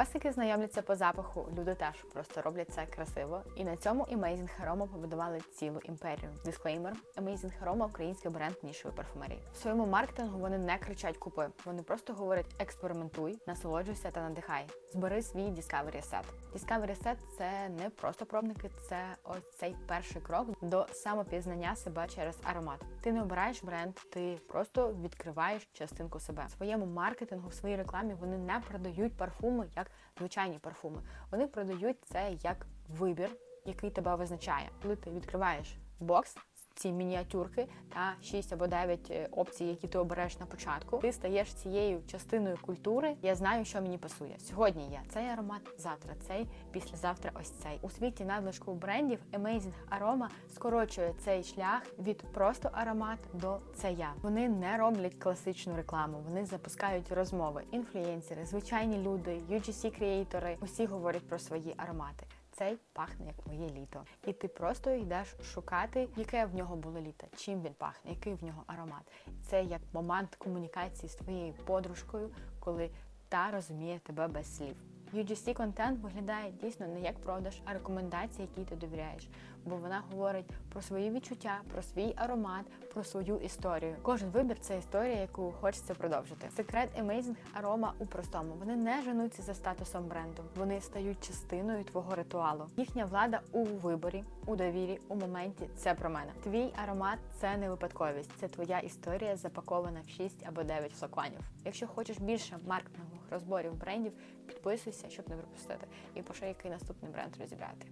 Пасики знайомляться по запаху, люди теж просто роблять це красиво. І на цьому Amazing Aroma побудували цілу імперію. Дисклеймер: Amazing Aroma – український бренд нішової парфумерії. В своєму маркетингу вони не кричать купи. Вони просто говорять експериментуй, насолоджуйся та надихай. Збери свій Discovery Set. Discovery Set – це не просто пробники, це ось цей перший крок до самопізнання себе через аромат. Ти не обираєш бренд, ти просто відкриваєш частинку себе. В своєму маркетингу, в своїй рекламі вони не продають парфуми як звичайні парфуми. Вони продають це як вибір, який тебе визначає. Коли ти відкриваєш бокс. Ці мініатюрки та 6 або 9 опцій, які ти обереш на початку. Ти стаєш цією частиною культури. Я знаю, що мені пасує. Сьогодні є цей аромат, завтра цей, післязавтра ось цей. У світі надлишку брендів Amazing Aroma скорочує цей шлях від просто аромат до це я. Вони не роблять класичну рекламу, вони запускають розмови. Інфлюєнсери, звичайні люди, UGC креатори усі говорять про свої аромати. Цей пахне як моє літо, і ти просто йдеш шукати, яке в нього було літо, чим він пахне, який в нього аромат. Це як момент комунікації з твоєю подружкою, коли та розуміє тебе без слів. UGC контент виглядає дійсно не як продаж, а рекомендації, які ти довіряєш. Бо вона говорить про свої відчуття, про свій аромат, про свою історію. Кожен вибір це історія, яку хочеться продовжити. Секрет Amazing Aroma у простому. Вони не женуться за статусом бренду. Вони стають частиною твого ритуалу. Їхня влада у виборі, у довірі, у моменті це про мене. Твій аромат це не випадковість, це твоя історія, запакована в 6 або 9 флаконів. Якщо хочеш більше маркетингових розборів брендів, підписуйся, щоб не пропустити. І пошли, який наступний бренд розібрати.